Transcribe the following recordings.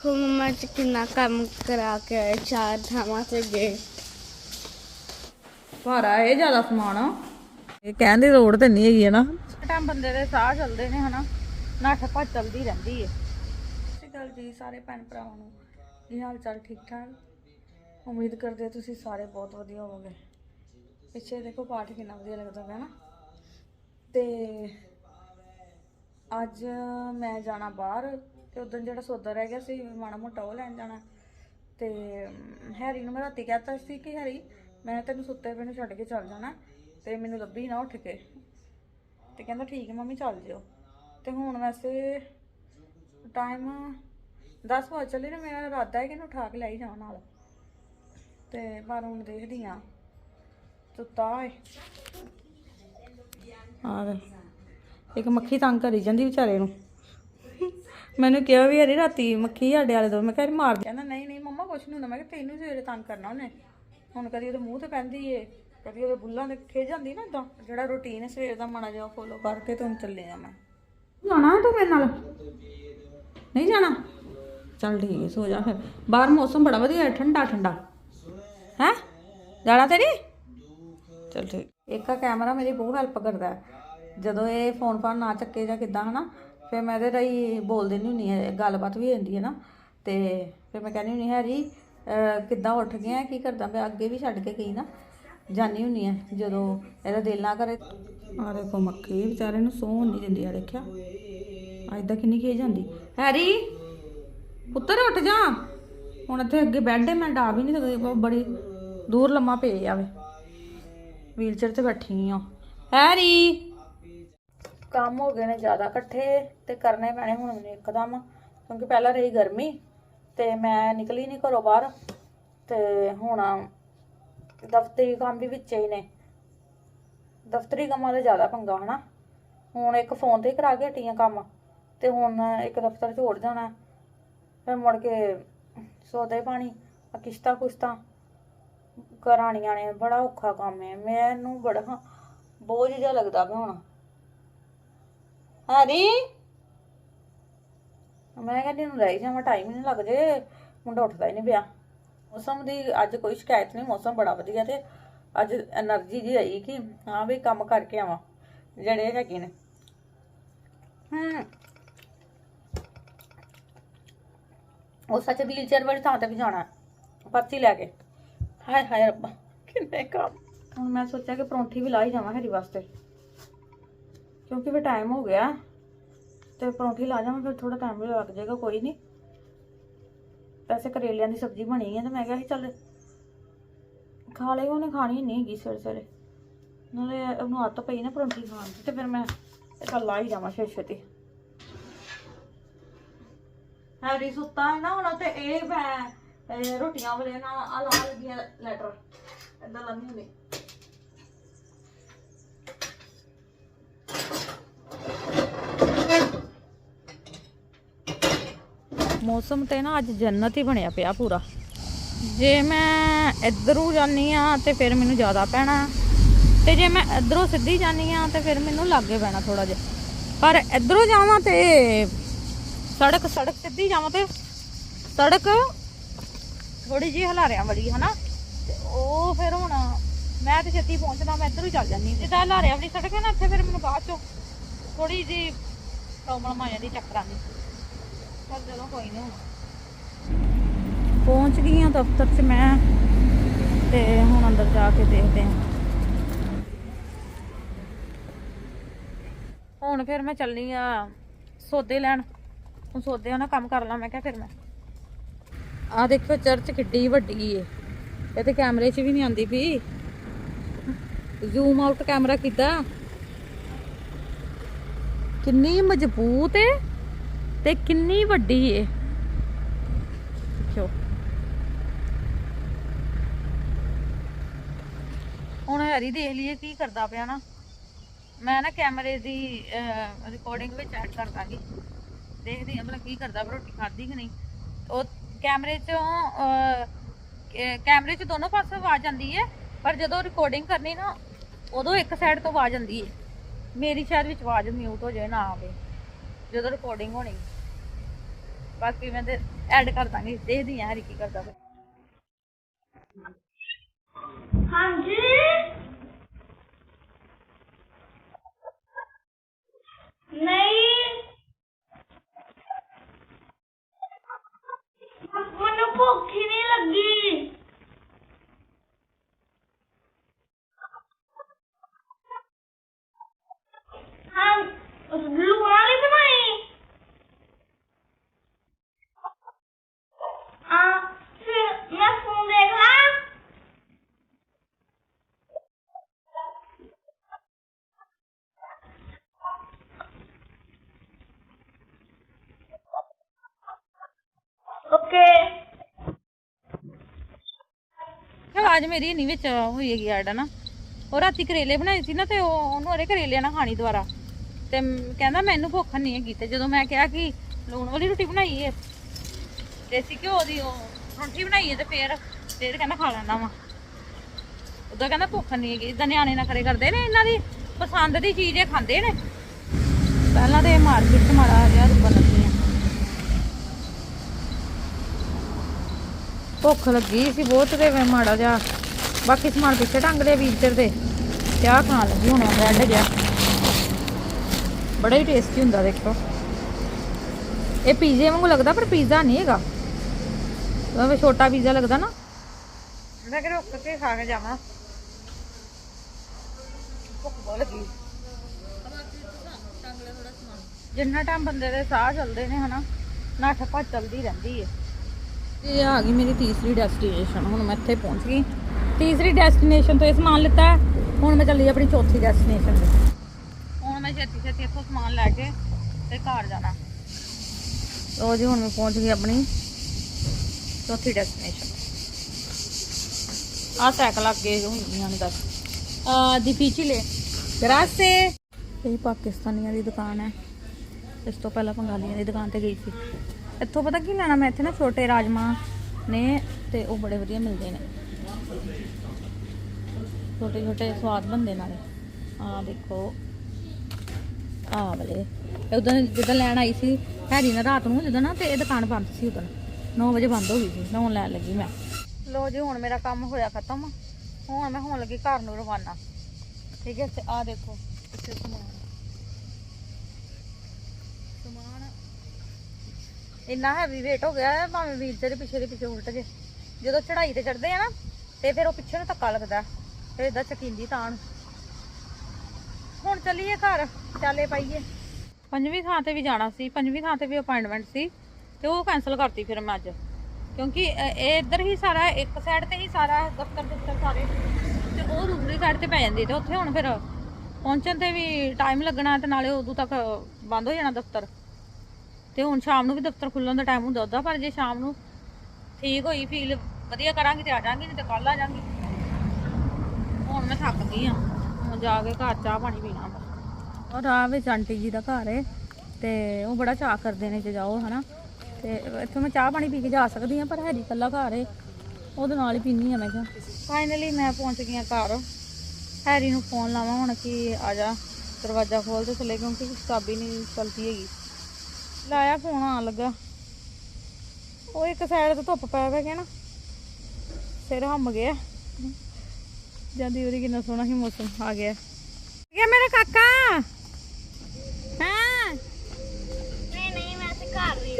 ਦੇਖੋ ਮੰਮਾ ਜੀ ਕਿੰਨਾ ਕੰਮ ਕਰਾ ਕੇ ਆਏ ਚਾਰ ਥਾਵਾਂ ਤੇ ਗਏ। ਭਾਰਾ ਇਹ ਜ਼ਿਆਦਾ ਸਮਾਨ ਆ। ਇਹ ਕਹਿਣ ਦੀ ਲੋੜ ਤੇ ਨਹੀਂ ਹੈਗੀ ਹੈ ਨਾ। ਟਾਈਮ ਬੰਦੇ ਦੇ ਸਾਹ ਚੱਲਦੇ ਨੇ ਹਨਾ ਨੱਠ ਭੱਜ ਚੱਲਦੀ ਰਹਿੰਦੀ ਹੈ ਸਤਿ ਸ਼੍ਰੀ ਅਕਾਲ ਜੀ ਸਾਰੇ ਭੈਣ ਭਰਾਵਾਂ ਨੂੰ। ਕੀ ਹਾਲ ਚਾਲ ਠੀਕ ਠਾਕ? ਉਮੀਦ ਕਰਦੇ ਹਾਂ ਤੁਸੀਂ ਸਾਰੇ ਬਹੁਤ ਵਧੀਆ ਹੋਵੋਗੇ। ਪਿੱਛੇ ਦੇਖੋ ਪਾਠ ਕਿੰਨਾ ਵਧੀਆ ਲੱਗਦਾ ਹੈ ਨਾ। ਤੇ ਅੱਜ ਮੈਂ ਜਾਣਾ ਬਾਹਰ। ਤੇ ਉਦੋਂ ਜਿਹੜਾ ਸੌਦਾ ਰਹਿ ਗਿਆ ਸੀ, ਮਾੜਾ ਮੋਟਾ ਉਹ ਲੈਣ ਜਾਣਾ। ਤੇ ਹੈਰੀ ਨੂੰ ਮੈਂ ਰਾਤੀ ਕਹਿਤਾ ਸੀ ਕਿ ਹੈਰੀ, ਮੈਂ ਤੈਨੂੰ ਸੁੱਤੇ ਪਏ ਨੂੰ ਛੱਡ ਕੇ ਚੱਲ ਜਾਣਾ ਤੇ ਮੈਨੂੰ ਲੱਭੀ ਨਾ ਉੱਠ ਕੇ। ਤੇ ਕਹਿੰਦਾ ਠੀਕ ਹੈ ਮੰਮੀ, ਚੱਲ ਜਿਓ। ਤੇ ਹੁਣ ਵੈਸੇ ਟਾਈਮ 10 ਵਜੇ ਚੱਲੇ ਨਾ, ਮੇਰਾ ਇਰਾਦਾ ਹੈ ਕਿ ਇਹਨੂੰ ਉਠਾ ਕੇ ਲੈ ਹੀ ਜਾਵਾਂ ਨਾਲ। ਤੇ ਪਰ ਹੁਣ ਦੇਖਦੀ ਆ ਸੁੱਤਾ ਏ ਆ ਇੱਕ ਮੱਖੀ ਤੰਗ ਕਰੀ ਜਾਂਦੀ ਵਿਚਾਰੇ ਨੂੰ। ਮੈਨੂੰ ਕਿਹਾ ਵੀ ਅਰੇ ਰਾਤੀ ਮੱਖੀ ਸਾਡੇ ਵਾਲੇ ਤੋਂ ਮੈਂ ਕਿਹਾ ਮਾਰ ਦੇ। ਕਹਿੰਦਾ ਨਹੀਂ ਨਹੀਂ ਮੰਮਾ ਕੁਛ ਨਹੀਂ ਹੁੰਦਾ। ਮੈਂ ਕਿਹਾ ਤੈਨੂੰ ਸਵੇਰੇ ਤੰਗ ਕਰਨਾ ਉਹਨੇ। ਹੁਣ ਕਦੀ ਉਹਦੇ ਮੂੰਹ ਤੇ ਪੈਂਦੀ ਏ ਕਦੀ ਉਹਦੇ ਬੁੱਲਾਂ ਦੇ ਖੇ ਜਾਂਦੀ ਨਾ ਇਦਾਂ ਜਿਹੜਾ ਰੁਟੀਨ ਸਵੇਰ ਦਾ ਮਾੜਾ ਜਿਹਾ ਫੋਲੋ ਕਰਕੇ ਤੇ ਚੱਲੇ ਆ ਮੈਂ। ਜਾਣਾ ਤੂੰ ਮੇਰੇ ਨਾਲ? ਨਹੀਂ ਜਾਣਾ? ਚੱਲ ਠੀਕ ਹੈ ਸੋ ਜਾ ਫਿਰ। ਬਾਹਰ ਮੌਸਮ ਬੜਾ ਵਧੀਆ ਹੈ ਠੰਡਾ ਠੰਡਾ। ਹੈ? ਜਾਣਾ ਤੇ ਨਹੀਂ ਚਲ ਠੀਕ। ਇੱਕ ਆ ਕੈਮਰਾ ਮੇਰੀ ਬਹੁਤ ਹੈਲਪ ਕਰਦਾ। ਜਦੋਂ ਇਹ ਫੋਨ ਫਾਨ ਨਾ ਚੱਕੇ ਜਾਂ ਕਿੱਦਾਂ ਹਨਾ? ਫਿਰ ਮੈਂ ਇਹਦੇ ਰਾਹੀਂ ਬੋਲ ਦਿੰਦੀ ਹੁੰਦੀ ਹੈ ਗੱਲਬਾਤ ਵੀ ਹੋ ਜਾਂਦੀ ਹੈ ਨਾ। ਤੇ ਫਿਰ ਮੈਂ ਕਹਿੰਦੀ ਹੁੰਦੀ ਹੈਰੀ ਕਿੱਦਾਂ ਉੱਠ ਗਿਆ ਕੀ ਕਰਦਾ ਮੈਂ ਅੱਗੇ ਵੀ ਛੱਡ ਕੇ ਗਈ ਨਾ। ਜਾਨੀ ਹੁੰਦੀ ਹੈ, ਜਦੋਂ ਇਹਦਾ ਦਿਲ ਨਾ ਕਰੇ। ਆ ਦੇਖੋ ਮੱਖੀ ਵਿਚਾਰੇ ਨੂੰ ਸੌਣ ਨਹੀਂ ਦਿੰਦੀ ਆ ਦੇਖਿਆ। ਅੱਜ ਦਾ ਕਿੰਨੀ ਖੇ ਜਾਂਦੀ ਹੈਰੀ, ਪੁੱਤਰ ਉੱਠ ਜਾ। ਹੁਣ ਇੱਥੇ ਅੱਗੇ ਬੈੱਡ ਹੈ, ਮੈਂ ਡਾ ਵੀ ਨਹੀਂ ਸਕਦੀ ਬੜੀ ਦੂਰ ਲੰਮਾ ਪਏ ਜਾਵੇ ਵੀਲਚੇਅਰ ਤੇ ਬੈਠੀ ਆ। ਹੈਰੀ! ਕੰਮ ਹੋ ਗਏ ਨੇ ਜ਼ਿਆਦਾ ਇਕੱਠੇ ਤੇ ਕਰਨੇ ਪੈਣੇ ਹੁਣ ਮੈਨੂੰ ਇੱਕਦਮ, ਕਿਉਂਕਿ ਪਹਿਲਾਂ ਰਹੀ ਗਰਮੀ ਤੇ ਮੈਂ ਨਿਕਲੀ ਨਹੀਂ ਘਰੋਂ ਬਾਹਰ ਤੇ ਹੁਣ ਦਫ਼ਤਰੀ ਕੰਮ ਵੀ ਵਿੱਚ ਹੀ ਨੇ। ਦਫ਼ਤਰੀ ਕੰਮਾਂ ਦਾ ਜ਼ਿਆਦਾ ਪੰਗਾ ਹਨਾ। ਹੁਣ ਇੱਕ ਫੋਨ ਤੇ ਕਰਾ ਕੇ ਹਟੀਆਂ ਕੰਮ ਤੇ ਹੁਣ ਇੱਕ ਦਫ਼ਤਰ ਛੋੜ ਜਾਣਾ। ਫਿਰ ਮੁੜ ਕੇ ਸੋਦੇ ਪਾਣੀ ਆ ਕਿਸ਼ਤਾਂ ਕੁਸ਼ਤਾਂ ਕਰਾਣੀਆਂ ਨੇ, ਬੜਾ ਔਖਾ ਕੰਮ ਹੈ। ਮੈਨੂੰ ਬੜਾ ਬੋਝ ਜਿਹਾ ਲੱਗਦਾ ਪਿਆ ਹੁਣ। ਹਰੀ ਮੈਂ ਕਹਿੰਦੀ ਨੂੰ ਰਹਿ ਜਾਵਾਂ ਟਾਈਮ ਨਹੀਂ ਲੱਗ ਜੇ ਮੁੰਡਾ ਉੱਠਦਾ ਹੀ ਨਹੀਂ ਪਿਆ। ਮੌਸਮ ਦੀ ਅੱਜ ਕੋਈ ਸ਼ਿਕਾਇਤ ਨਹੀਂ ਮੌਸਮ ਬੜਾ ਵਧੀਆ ਤੇ ਅੱਜ એનર્ਜੀ ਜੀ ਆਈ ਕਿ ਹਾਂ ਵੀ ਕੰਮ ਕਰਕੇ ਆਵਾਂ। ਜਿਹੜੇ ਹੈਗੇ ਨੇ। ਹੂੰ। ਉਹ ਸੱਚ ਵੀਲਚੇਅਰ ਵਾਲੀ ਥਾਂ ਤੇ ਵੀ ਜਾਣਾ ਪਰਚੀ ਲੈ ਕੇ। ਹਾਏ ਹਾਏ ਰੱਬਾ ਕਿੰਨੇ ਕੰਮ। ਹੁਣ ਮੈਂ ਸੋਚਿਆ ਕਿ ਪਰੌਂਠੀ ਵੀ ਲਾ ਹੀ ਜਾਵਾਂ ਹੈਰੀ ਵਾਸਤੇ। ਕਿਉਂਕਿ ਵੀ ਟਾਈਮ ਹੋ ਗਿਆ ਤੇ ਪਰੌਂਠੀ ਲਾ ਜਾਵਾਂ, ਫਿਰ ਥੋੜਾ ਟਾਈਮ ਲੱਗ ਜਾਏਗਾ, ਕੋਈ ਨਹੀਂ ਵੈਸੇ ਕਰੇਲਿਆਂ ਦੀ ਸਬਜ਼ੀ ਬਣੀ ਹੈ ਤੇ ਮੈਂ ਕਿਹਾ ਸੀ ਚੱਲ ਖਾ ਲਈ ਉਹਨੇ ਖਾਣੀ ਨਹੀਂ ਹੈਗੀ ਸਵੇਰੇ ਸਵੇਰੇ। ਨਾਲੇ ਉਹਨੂੰ ਆਦਤ ਪਈ ਨਾ ਪਰੌਂਠੀ ਖਾਣ ਦੀ, ਤੇ ਫਿਰ ਮੈਂ ਇਹ ਤਾਂ ਲਾ ਹੀ ਜਾਵਾਂ ਛੇ ਛੇਤੀ। ਹੈਰੀ ਸੁੱਤਾ ਹੈ ਨਾ ਹੁਣ ਤੇ ਇਹ ਮੈਂ ਰੋਟੀਆਂ ਵਾਲੇ ਨਾ ਆ ਲਾ ਲੱਗੀਆਂ ਲੈਟਰ ਏਦਾਂ ਲਾਉਂਦੀ ਹੁੰਦੀ। ਮੌਸਮ ਤੇ ਨਾ ਅੱਜ ਜੰਨਤ ਹੀ ਬਣਿਆ ਪਿਆ ਪੂਰਾ। ਜੇ ਮੈਂ ਇੱਧਰੋਂ ਜਾਨੀ ਆ ਤੇ ਫਿਰ ਮੈਨੂੰ ਜ਼ਿਆਦਾ ਪੈਣਾ ਤੇ ਜੇ ਮੈਂ ਇੱਧਰੋਂ ਸਿੱਧੀ ਜਾਨੀ ਆ ਤੇ ਫਿਰ ਮੈਨੂੰ ਲਾਗੇ ਪੈਣਾ ਥੋੜਾ ਜਿਹਾ। ਪਰ ਇੱਧਰੋਂ ਜਾਵਾਂ ਤੇ ਸੜਕ ਸੜਕ ਸਿੱਧੀ ਜਾਵਾਂ ਤੇ ਸੜਕ ਥੋੜੀ ਜਿਹੀ ਹਲਾਰਿਆਂ ਵਾਲੀ, ਹਨਾ? ਤੇ ਉਹ ਫਿਰ ਹੁਣ ਮੈਂ ਤੇ ਛੇਤੀ ਪਹੁੰਚਣਾ ਮੈਂ ਇੱਧਰੋਂ ਹੀ ਚੱਲ ਜਾਂਦੀ ਜੇ ਹਲਾਰਿਆਂ ਵਾਲੀ ਸੜਕ ਹੈ ਨਾ, ਇੱਥੇ ਫਿਰ ਮੈਨੂੰ ਬਾਅਦ ਚੋਂ ਥੋੜੀ ਜਿਹੀ ਪ੍ਰੋਬਲਮ ਆ ਜਾਂਦੀ ਚੱਕਰਾਂ ਦੀ। ਪਰ ਜਦੋਂ ਕੋਈ ਨਹੀਂ ਪਹੁੰਚ ਗਈ ਹਾਂ ਦਫ਼ਤਰ 'ਚ ਮੈਂ, ਤੇ ਹੁਣ ਅੰਦਰ ਜਾ ਕੇ ਦੇਖਦੇ ਹਾਂ ਹੁਣ ਫਿਰ ਮੈਂ ਚੱਲਣੀ ਆ ਸੌਦੇ ਲੈਣ। ਹੁਣ ਸੌਦੇ ਨਾਲ ਕੰਮ ਕਰ ਲਾਂ ਮੈਂ ਕਿਹਾ ਫਿਰ ਮੈਂ। ਆ ਦੇਖੋ ਚਰਚ ਕਿੱਡੀ ਵੱਡੀ ਏ। ਇਹ ਤੇ ਕੈਮਰੇ 'ਚ ਵੀ ਨਹੀਂ ਆਉਂਦੀ ਵੀ ਜ਼ੂਮ ਆਊਟ ਕੈਮਰਾ ਕਿੱਦਾਂ? ਕਿੰਨੀ ਮਜ਼ਬੂਤ ਏ। ਤੇ ਕਿੰਨੀ ਵੱਡੀ ਏ। ਦੇਖਿਓ। ਹੁਣ ਹੈਰੀ ਦੇਖ ਲਈਏ ਕੀ ਕਰਦਾ ਪਿਆ ਨਾ। ਮੈਂ ਨਾ ਕੈਮਰੇ ਦੀ ਰਿਕਾਰਡਿੰਗ ਵਿੱਚ ਐਡ ਕਰ ਦਾਂਗੀ। ਦੇਖਦੇ ਹਾਂ ਮਤਲਬ ਕੀ ਕਰਦਾ ਪਿਆ, ਰੋਟੀ ਖਾਧੀ ਕਿ ਨਹੀਂ। ਉਹ ਕੈਮਰੇ 'ਚੋਂ ਕੈਮਰੇ 'ਚ ਦੋਨੋਂ ਪਾਸੇ ਆਵਾਜ਼ ਆਉਂਦੀ ਹੈ ਪਰ ਜਦੋਂ ਰਿਕਾਰਡਿੰਗ ਕਰਨੀ ਨਾ ਉਦੋਂ ਇੱਕ ਸਾਈਡ ਤੋਂ ਆਵਾਜ਼ ਆਉਂਦੀ ਹੈ ਮੇਰੀ ਸ਼ਾਇਦ ਵਿੱਚ ਆਵਾਜ਼ ਮਿਊਟ ਹੋ ਜਾਏ ਨਾ ਆਵੇ। ਜਦੋਂ ਰਿਕਾਰਡਿੰਗ ਹੋਣੀ। ਬਾਕੀ ਮੈਂ ਤੇ ਐਡ ਕਰ ਦਾਂਗੇ, ਦੇਖਦੀ ਆ ਹਰੀ ਕੀ ਕਰਦਾ। ਫਿਰ ਹਾਂਜੀ ਨਹੀਂ ਮੈਨੂੰ ਭੁੱਖ ਹੀ ਨਹੀਂ ਲੱਗੀ ਹਾਂ ਲੂਣਾ ਨਹੀਂ ਬਣਾਈ ਆ ਫਿਰ ਮੈਂ ਫੋਨ ਦੇਖ ਲਾਂ ਓਕੇ ਆਵਾਜ਼ ਮੇਰੀ ਨਹੀਂ ਵਿੱਚ ਹੋਈ ਹੈਗੀ ਐਡ ਨਾ ਉਹ ਰਾਤੀ ਕਰੇਲੇ ਬਣਾਏ ਸੀ ਨਾ ਤੇ ਉਹ ਉਹਨੂੰ ਅਰੇ ਕਰੇਲੇ ਨਾ ਖਾਣੀ ਦੁਬਾਰਾ। ਤੇ ਕਹਿੰਦਾ ਮੈਨੂੰ ਭੁੱਖ ਨਹੀਂ ਹੈਗੀ ਤੇ ਜਦੋਂ ਮੈਂ ਕਿਹਾ ਕਿ ਲੂਣ ਵਾਲੀ ਰੋਟੀ ਬਣਾਈ ਹੈ ਦੇਸੀ ਘਿਓ ਦੀ ਉਹ ਰੋਟੀ ਬਣਾਈ ਹੈ ਤੇ ਫੇਰ ਫੇਰ ਕਹਿੰਦਾ ਖਾ ਲੈਣਾ ਵਾ। ਉਦੋਂ ਕਹਿੰਦਾ ਭੁੱਖ ਨਹੀਂ ਹੈਗੀ ਇਦਾਂ ਨਿਆਣੇ ਨਾ ਕਰੇ ਕਰਦੇ ਨੇ ਇਹਨਾਂ ਦੀ। ਪਸੰਦ ਦੀ ਚੀਜ਼ ਇਹ ਖਾਂਦੇ ਨੇ। ਪਹਿਲਾਂ ਤੇ ਮਾਰਕੀਟ 'ਚ ਮਾੜਾ ਜਿਹਾ ਰੁਕਣ ਲੱਗੀ ਆ ਭੁੱਖ ਲੱਗੀ ਸੀ ਬਹੁਤ ਤੇ ਮੈਂ ਮਾੜਾ ਜਿਹਾ, ਬਾਕੀ ਸਮਾਨ ਪਿੱਛੇ ਟੰਗ ਲਿਆ ਵੀਚਰ ਤੇ ਚਾਹ ਖਾਣ ਲੱਗੀ, ਹੁਣ ਬ੍ਰੈਡ ਜਿਹਾ। ਬੜਾ ਹੀ ਟੇਸਟੀ ਹੁੰਦਾ ਦੇਖੋ। ਇਹ ਪੀਜ਼ੇ ਵਾਂਗੂ ਲੱਗਦਾ, ਪਰ ਪੀਜ਼ਾ ਨਹੀਂ ਹੈਗਾ। ਉਹ ਛੋਟਾ ਪੀਜ਼ਾ ਲੱਗਦਾ ਨਾ। ਮੈਂ ਕਿ ਰੁੱਕ ਕੇ ਖਾ ਕੇ ਜਾਵਾਂ। ਭੁੱਖ ਬਹੁਤ ਲੱਗੀ। ਜਿੰਨਾ ਟਾਈਮ ਬੰਦੇ ਦੇ ਸਾਹ ਚੱਲਦੇ ਨੇ ਹਨਾ ਨੱਠ ਭੱਜ ਚੱਲਦੀ ਰਹਿੰਦੀ ਹੈ ਇਹ ਆ ਗਈ ਮੇਰੀ ਤੀਸਰੀ ਡੈਸਟੀਨੇਸ਼ਨ ਹੁਣ ਮੈਂ ਇੱਥੇ ਪਹੁੰਚ ਗਈ। ਤੀਸਰੀ ਡੈਸਟੀਨੇਸ਼ਨ ਤੋਂ ਇਹ ਸਮਾਨ ਲਿੱਤਾ ਹੁਣ ਮੈਂ ਚੱਲੀ ਆਪਣੀ ਚੌਥੀ ਡੈਸਟੀਨੇਸ਼ਨ ਤੇ। ਹੁਣ ਮੈਂ ਛੇਤੀ ਛੇਤੀ ਇੱਥੋਂ ਸਮਾਨ ਲੈ ਕੇ ਤੇ ਘਰ ਜਾਣਾ। ਲੋ ਜੀ, ਹੁਣ ਮੈਂ ਪਹੁੰਚ ਗਈ ਆਪਣੀ ਚੌਥੀ ਡੈਸਟੀਨੇਸ਼ਨ ਆ ਸਾਈਕਲ ਅੱਗੇ ਹੁੰਦੀਆਂ ਨੇ ਦੱਸ। ਆ difficile grazie ਇਹ ਪਾਕਿਸਤਾਨੀਆਂ ਦੀ ਦੁਕਾਨ ਹੈ। ਇਸ ਤੋਂ ਪਹਿਲਾਂ ਬੰਗਾਲੀਆਂ ਦੀ ਦੁਕਾਨ ਤੇ ਗਈ ਸੀ। ਇੱਥੋਂ ਪਤਾ ਕੀ ਲੈਣਾ, ਮੈਂ ਇੱਥੇ ਨਾ ਛੋਟੇ ਰਾਜਮਾ ਨੇ ਤੇ ਉਹ ਬੜੇ ਵਧੀਆ ਮਿਲਦੇ ਨੇ। ਛੋਟੇ ਛੋਟੇ ਸਵਾਦ ਬਣਦੇ ਨਾਲੇ। ਆ ਦੇਖੋ। ਆ ਵਾਲੇ। ਉਦੋਂ ਜਦੋਂ ਲੈਣ ਆਈ ਸੀ, ਹੈਰੀ ਨਾ ਰਾਤ ਨੂੰ ਜਦੋਂ ਨਾ ਤੇ ਇਹ ਦੁਕਾਨ ਬੰਦ ਸੀ ਉਦੋਂ। 9 ਵਜੇ ਬੰਦ ਹੋ ਗਈ ਸੀ ਮੈਂ ਹੁਣ ਲੈਣ ਲੱਗੀ ਮੈਂ। ਲੋ ਜੀ, ਹੁਣ ਮੇਰਾ ਕੰਮ ਹੋਇਆ ਖਤਮ। ਹੁਣ ਮੈਂ ਹੋਣ ਲੱਗੀ ਘਰ ਨੂੰ ਰਵਾਨਾ। ਠੀਕ ਹੈ, ਤੇ ਆ ਦੇਖੋ। ਇੱਥੇ ਸਮਾਨ। ਸਮਾਨ ਇੰਨਾ ਹੈਵੀ weight ਹੋ ਗਿਆ ਹੈ, ਭਾਵੇਂ ਵੀਲ ਦੇ ਪਿੱਛੇ ਦੇ ਪਿੱਛੇ ਉਲਟ ਜੇ। ਜਦੋਂ ਚੜਾਈ ਤੇ ਚੜਦੇ ਆ ਨਾ, ਤੇ ਫਿਰ ਉਹ ਪਿੱਛੇ ਨੂੰ ਧੱਕਾ ਲੱਗਦਾ ਫਿਰ ਇਦਾਂ ਚਕਿੰਦੀ ਤਾਂ ਨੂੰ ਹੁਣ ਚੱਲੀਏ ਘਰ, ਚਾਲੇ ਪਾਈਏ। ਪੰਜਵੀਂ ਥਾਂ ਤੇ ਵੀ ਜਾਣਾ ਸੀ, ਪੰਜਵੀਂ ਥਾਂ ਤੇ ਵੀ ਅਪਾਇੰਟਮੈਂਟ ਸੀ, ਤੇ ਉਹ ਕੈਨਸਲ ਕਰਤੀ ਫਿਰ ਮੈਂ ਅੱਜ। ਕਿਉਂਕਿ ਇਹ ਇਹ ਇੱਧਰ ਹੀ ਸਾਰਾ, ਇੱਕ ਸਾਈਡ ਤੇ ਹੀ ਸਾਰਾ ਦਫ਼ਤਰ ਦਫ਼ਤਰ ਸਾਰੇ, ਤੇ ਉਹ ਦੂਸਰੀ ਸਾਈਡ ਤੇ ਪੈ ਜਾਂਦੀ ਤੇ ਉੱਥੇ ਹੁਣ ਫਿਰ ਪਹੁੰਚਣ ਤੇ ਵੀ ਟਾਈਮ ਲੱਗਣਾ, ਤੇ ਨਾਲੇ ਉਦੋਂ ਤੱਕ ਬੰਦ ਹੋ ਜਾਣਾ ਦਫ਼ਤਰ। ਤੇ ਹੁਣ ਸ਼ਾਮ ਨੂੰ ਵੀ ਦਫ਼ਤਰ ਖੁੱਲਣ ਦਾ ਟਾਈਮ ਹੁੰਦਾ ਉਹਦਾ ਪਰ ਜੇ ਸ਼ਾਮ ਨੂੰ ਠੀਕ ਹੋਈ ਫੀਲ ਵਧੀਆ ਕਰਾਂਗੀ ਤੇ ਆ ਜਾਾਂਗੀ ਨਹੀਂ ਤੇ ਕੱਲ ਆ ਜਾਾਂਗੀ। ਹੁਣ ਮੈਂ ਥੱਕ ਗਈ ਆ ਹੁਣ ਜਾ ਕੇ ਘਰ ਚਾਹ ਪਾਣੀ ਪੀਣਾ ਬਸ ਔਰ ਰਾਹ ਵਿੱਚ ਆਂਟੀ ਜੀ ਦਾ ਘਰ ਹੈ ਤੇ ਉਹ ਬੜਾ ਚਾਹ ਕਰਦੇ ਨੇ ਜੇ ਜਾਓ ਹਨਾ। ਤੇ ਇੱਥੋਂ ਮੈਂ ਚਾਹ ਪਾਣੀ ਪੀ ਕੇ ਜਾ ਸਕਦੀ ਆ ਪਰ ਹੈਰੀ ਕੱਲਾ ਘਰ ਹੈ ਉਹਦੇ ਨਾਲ ਹੀ ਪੀਣੀ ਆ ਮੈਂ ਕਿਹਾ। ਫਾਈਨਲੀ ਮੈਂ ਪਹੁੰਚ ਗਈ ਆ ਘਰ। ਹੈਰੀ ਨੂੰ ਫੋਨ ਲਾਵਾਂ ਹੁਣ ਕਿ ਆ ਜਾ ਦਰਵਾਜ਼ਾ ਖੋਲ ਤੇ ਥੱਲੇ ਕਿਉਂਕਿ ਚਾਬੀ ਨਹੀਂ ਚਲਦੀ ਹੈਗੀ। ਲਾਇਆ ਫੋਨ ਆਣ ਲੱਗਾ। ਉਹ ਇੱਕ ਸਾਈਡ ਤੇ ਧੁੱਪ ਪੈ ਪੈ ਗਿਆ ਨਾ ਸਿਰ ਹੰਮ ਗਿਆ। ਜਾਂਦੀ ਉਹਦੀ ਕਿੰਨਾ ਸੋਹਣਾ ਹੀ ਮੌਸਮ ਆ ਗਿਆ। ਗਿਆ ਮੇਰਾ ਕਾਕਾ। ਹਾਂ? ਨਹੀਂ ਨਹੀਂ ਮੈਂ ਤੇ ਘਰ ਰਹੀ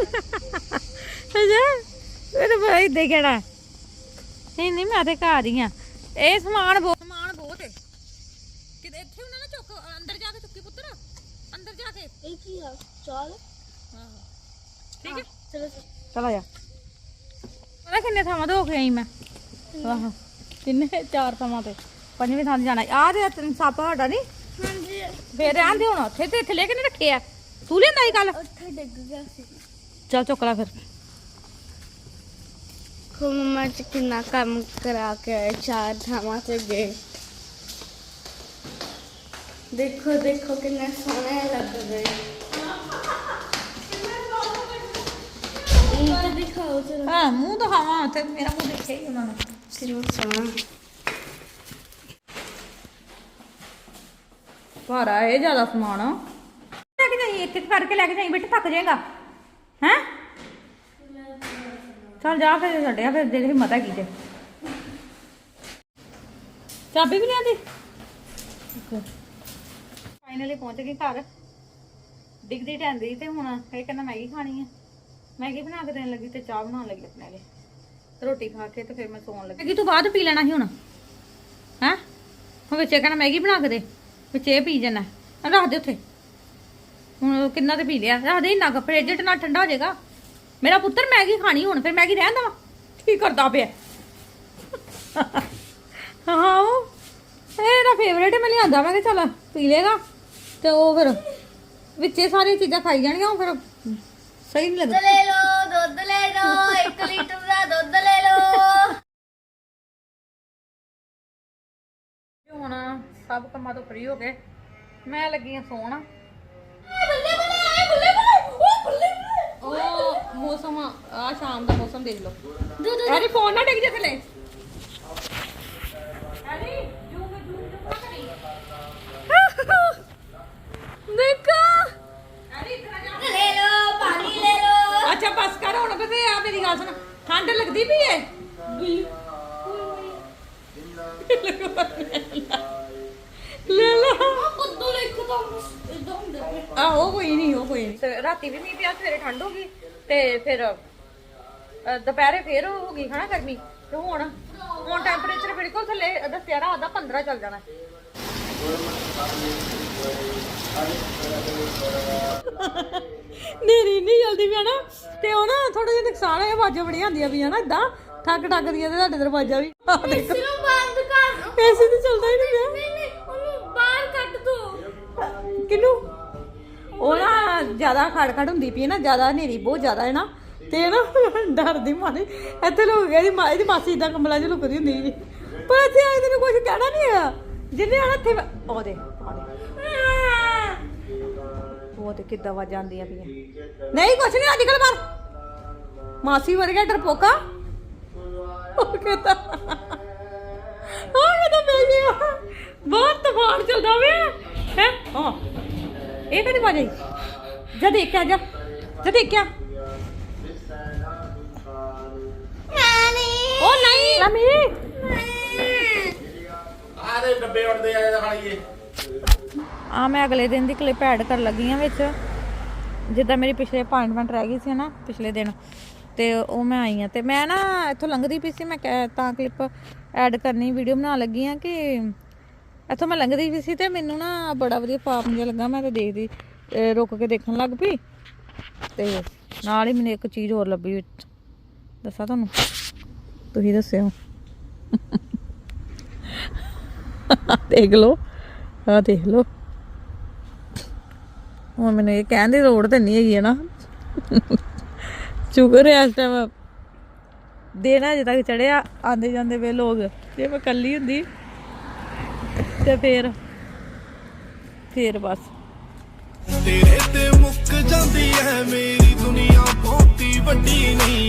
ਕਿਹੜਾ। ਨਹੀਂ ਨਹੀਂ ਮੈਂ ਤੇ ਘਰ ਹੀ ਆ। ਇਹ ਸਮਾਨ ਬਹੁਤ ਸਮਾਨ ਬਹੁਤ ਹੈ ਕਿਤੇ ਇੱਥੇ ਉਹਨਾਂ ਨੇ ਚੁੱਕ ਅੰਦਰ ਜਾ ਕੇ ਚੁੱਕੀ ਪੁੱਤਰ। ਅੰਦਰ ਜਾ ਕੇ। ਇਹ ਕੀ ਆ? ਚੱਲ? ਠੀਕ ਹੈ ਚਲੋ ਚਲ ਜਾ ਪਤਾ ਕਿੰਨੇ ਥਾਵਾਂ ਤੇ ਹੋ ਕੇ ਆਈ ਮੈਂ ਆਹੋ ਕਿੰਨੇ ਚਾਰ ਥਾਵਾਂ ਤੇ ਪੰਜਵੀਂ ਥਾਂ ਤੇ ਜਾਣਾ ਆ ਤੇ ਤੈਨੂੰ ਸੱਪ ਸਾਡਾ ਨਹੀਂ ਹਾਂਜੀ ਫੇਰ ਰਹਿਣ ਦੇ ਹੁਣ ਉੱਥੇ ਤੇ ਇੱਥੇ ਲੈ ਕੇ ਨਹੀਂ ਰੱਖਿਆ ਤੂੰ ਲੈਂਦਾ ਹੀ ਕੱਲ ਉੱਥੇ ਡਿੱਗ ਗਿਆ ਸੀ ਚੱਲ ਚੁੱਕ ਲੈ ਫਿਰ ਖੋ ਮਮਾ ਚ ਕਿੰਨਾ ਕੰਮ ਕਰਾ ਕੇ ਆਏ ਚਾਰ ਥਾਵਾਂ ਤੇ ਗਏ ਦੇਖੋ ਦੇਖੋ ਤਾਂ ਦਿਖਾਓ ਜਰਾ। ਹਾਂ ਮੂੰਹ ਦਿਖਾਵਾਂ ਤੇ ਮੇਰਾ ਮੂੰਹ ਦੇਖਿਆ ਹੀ ਉਹਨਾਂ ਨੇ। ਕਿੰਨਾ ਸੋਹਣਾ ਭਾਰਾ ਇਹ ਜ਼ਿਆਦਾ ਸਮਾਨ ਆ। ਲੈ ਕੇ ਜਾਈ ਇੱਕ ਇੱਕ ਕਰਕੇ ਲੈ ਕੇ ਜਾਈ ਬੇਟਾ ਥੱਕ ਜਾਏਗਾ। ਹੈ? ਚੱਲ ਜਾ ਫਿਰ ਛੱਡਿਆ ਫਿਰ ਜਿਹੜੀ ਹਿੰਮਤ ਹੈਗੀ ਤੇ। ਚਾਬੀ ਵੀ ਲਿਆਂਦੀ ਫਾਈਨਲੀ ਪਹੁੰਚ ਗਏ ਘਰ। ਡਿੱਗਦੀ ਟੈਂਦੀ ਤੇ ਹੁਣ ਇਹ ਕਹਿੰਦਾ ਮੈਗੀ ਖਾਣੀ ਹੈ ਮੈਗੀ ਬਣਾ ਕੇ ਦੇਣ ਲੱਗੀ ਤੇ ਚਾਹ ਬਣਾਉਣ ਲੱਗੀ ਆਪਣੇ ਲਈ? ਰੋਟੀ ਖਾ ਕੇ ਤੇ ਫਿਰ ਮੈਂ ਸੌਣ ਲੱਗੀ। ਮੈਗੀ ਤੂੰ ਬਾਅਦ ਪੀ ਲੈਣਾ ਸੀ ਹੁਣ। ਹੈਂ? ਹੁਣ ਵਿੱਚ ਇਹ ਮੈਗੀ ਬਣਾ ਕੇ ਦੇ, ਵਿੱਚ ਇਹ ਪੀ ਜਾਣਾ। ਰੱਖ ਦੇ ਉੱਥੇ। ਹੁਣ ਕਿੰਨਾ ਤੇ ਪੀ ਲਿਆ? ਰੱਖ ਦੇ ਇੰਨਾ ਫ੍ਰਿਜ ਚ ਨਾ ਠੰਡਾ ਹੋ ਜਾਏਗਾ। ਮੇਰਾ ਪੁੱਤਰ ਮੈਗੀ ਖਾਣੀ ਹੁਣ, ਫਿਰ ਮੈਗੀ ਰਹਿਣ ਦਵਾ। ਕੀ ਕਰਦਾ ਪਿਆ? ਹਾਂ ਇਹਦਾ ਫੇਵਰੇਟ ਹੈ, ਮੈਂ ਲਿਆਂਦਾ। ਮੈਂ ਕਿ ਚਲ ਪੀ ਲੇਗਾ ਤੇ ਉਹ ਫਿਰ ਵਿੱਚੇ ਸਾਰੀਆਂ ਚੀਜ਼ਾਂ ਖਾਈ ਜਾਣਗੀਆਂ ਉਹ ਫਿਰ ਸਹੀ ਨਹੀਂ ਲੱਗਦਾ ਲੈ ਲਓ ਦੁੱਧ ਲੈ ਲਓ 1 ਲੀਟਰ ਦਾ ਦੁੱਧ ਲੈ ਲਓ ਹੁਣ ਸਭ ਕੰਮਾਂ ਤੋਂ ਫ੍ਰੀ ਹੋ ਗਏ ਮੈਂ ਲੱਗੀ ਆ ਸੌਣ ਬੱਲੇ ਬੱਲੇ ਆਏ ਬੱਲੇ ਬੱਲੇ ਉਹ ਬੱਲੇ ਉਹ ਮੌਸਮ ਆ ਸ਼ਾਮ ਦਾ ਮੌਸਮ ਦੇਖ ਲਓ ਦੁੱਧ ਅਰੇ ਫੋਨ ਨਾ ਡਿੱਗ ਜਾ ਥੱਲੇ ਅਰੇ ਮੇਰੀ ਗੱਲ ਸੁਣ ਠੰਡ ਲੱਗਦੀ ਪਈ ਏ ਲੈ ਲੈ ਕੁੱਦੂ ਲੈ ਇੱਕਦਮ ਇਦਾਂ ਹੁੰਦਾ ਪਿਆ। ਆ ਉਹ ਕੋਈ ਨਹੀਂ ਉਹ ਕੋਈ ਨਹੀਂ ਰਾਤੀ ਵੀ ਮੀਂਹ ਪਿਆ ਸਵੇਰੇ ਠੰਡ ਹੋ ਗਈ ਤੇ ਫਿਰ ਅ, ਦੁਪਹਿਰੇ ਫੇਰ ਹੋ ਗਈ ਹਨਾ ਗਰਮੀ ਤੇ ਹੁਣ ਹੁਣ ਟੈਂਪਰੇਚਰ ਬਿਲਕੁਲ ਥੱਲੇ ਦੱਸਿਆ ਰਾਤ ਦਾ 15 ਚੱਲ ਜਾਣਾ ਨੇਰੀ ਨਹੀਂ ਜਲਦੀ ਵੀ ਨਾ ਤੇ ਉਹ ਨਾ ਥੋੜਾ ਜਿਹਾ ਨੁਕਸਾਨ ਹੈ ਆਵਾਜ਼ਾਂ ਬੜੀਆਂ ਆਉਂਦੀਆਂ ਪਈਆਂ ਨਾ ਇਦਾਂ ਠੱਕ ਠੱਕ ਦੀਆਂ ਤੇ ਤੁਹਾਡੇ ਦਰਵਾਜ਼ਾ ਵੀ। ਆ ਦੇਖੋ। ਸਿਰੋਂ ਬੰਦ ਕਰ। ਏਸੀ ਤੇ ਚੱਲਦਾ ਹੀ ਨਹੀਂ ਪਿਆ। ਨਹੀਂ ਨਹੀਂ ਉਹਨੂੰ ਬਾਹਰ ਕੱਢ ਦੋ। ਕਿਨੂੰ ਉਹ ਨਾ ਜ਼ਿਆਦਾ ਖੜ ਖੜ ਹੁੰਦੀ ਪਈ ਹੈ ਨਾ ਜ਼ਿਆਦਾ ਹਨੇਰੀ ਬਹੁਤ ਜ਼ਿਆਦਾ ਹੈ ਨਾ ਤੇ ਨਾ ਡਰਦੀ ਮਾਰੀ ਇੱਥੇ ਲੋਕ ਗਏ ਦੀ ਮਾਂ ਦੀ ਮਾਸੀ ਇਦਾਂ ਕੰਬਲਾਂ 'ਚ ਲੁਕਦੀ ਹੁੰਦੀ ਸੀ। ਪਰ ਇੱਥੇ ਆਏ ਤੈਨੂੰ ਕੁਝ ਕਹਿਣਾ ਨਹੀਂ ਆ ਜਿੰਨੇ ਆਣਾ ਇੱਥੇ ਉਹ ਦੇ ਤੇ ਕਿੱਦਾਂ ਵੱਜ ਜਾਂਦੀਆਂ ਪਈਆਂ। ਨਹੀਂ ਕੁਛ ਨਹੀਂ ਅੱਜ ਕੱਲ ਬਾਹਰ ਮਾਸੀ ਵਰਗਾ ਡਰਪੋਕਾ। ਉਹ ਕਹਿੰਦਾ ਉਹ ਕਹਿੰਦਾ ਤੂਫਾਨ ਚੱਲਦਾ ਵੇ ਹੈ? ਹਾਂ। ਇਹ ਕਦੀ ਵਾਜਾਈ ਜਾ ਦੇਖ ਕੇ ਆ ਜਾ। ਜਾ ਦੇਖ ਕੇ ਆ ਮੈਂ ਨਹੀਂ। ਉਹ ਨਹੀਂ ਲਮੀ ਆਰੇ ਡੱਬੇ ਉੜਦੇ ਆ ਇਹਦਾ ਖਾਲੀਏ ਆ ਮੈਂ ਅਗਲੇ ਦਿਨ ਦੀ ਕਲਿੱਪ ਐਡ ਕਰਨ ਲੱਗੀ ਆ ਵਿੱਚ। ਜਿੱਦਾਂ ਮੇਰੀ ਪਿਛਲੇ ਅਪਾਇੰਟਮੈਂਟ ਰਹਿ ਗਈ ਸੀ ਨਾ ਪਿਛਲੇ ਦਿਨ। ਤੇ ਉਹ ਮੈਂ ਆਈ ਆ ਤੇ ਮੈਂ ਨਾ ਇੱਥੋਂ ਲੰਘਦੀ ਪਈ ਸੀ, ਮੈਂ ਕਹਿ- ਤਾਂ ਕਲਿੱਪ ਐਡ ਕਰਨੀ ਵੀਡੀਓ ਬਣਾ ਲੱਗੀ ਆ ਕਿ ਇੱਥੋਂ ਮੈਂ ਲੰਘਦੀ ਵੀ ਸੀ ਤੇ ਮੈਨੂੰ ਨਾ ਬੜਾ ਵਧੀਆ ਫਾਰਮ ਜਿਹਾ ਲੱਗਾ, ਮੈਂ ਤਾਂ ਦੇਖਦੀ ਰੁਕ ਕੇ ਦੇਖਣ ਲੱਗ ਪਈ। ਤੇ ਨਾਲ ਹੀ ਮੈਨੂੰ ਇੱਕ ਚੀਜ਼ ਹੋਰ ਲੱਭੀ ਦੱਸਾਂ ਤੁਹਾਨੂੰ? ਤੁਸੀਂ ਦੱਸਿਓ। ਦੇਖ ਲਓ। ਆ ਦੇਖ ਲਓ। ਹੁਣ ਮੈਨੂੰ ਇਹ ਕਹਿਣ ਦੀ ਲੋੜ ਤੇ ਨਹੀਂ ਹੈਗੀ ਹੈ ਨਾ। ਸ਼ੁਕਰ ਹੈ ਇਸ ਟਾਈਮ ਦਿਨ ਅਜੇ ਤੱਕ ਚੜਿਆ ਆਂਦੇ ਜਾਂਦੇ ਵੇ ਲੋਕ, ਜੇ ਮੈਂ ਕੱਲੀ ਹੁੰਦੀ ਤੇ ਫੇਰ ਫੇਰ ਬਸ। ਤੇਰੇ ਤੇ ਮੁੱਕ ਜਾਂਦੀ ਐ, ਮੇਰੀ ਦੁਨੀਆ ਬਹੁਤੀ ਵੱਡੀ ਨਹੀਂ।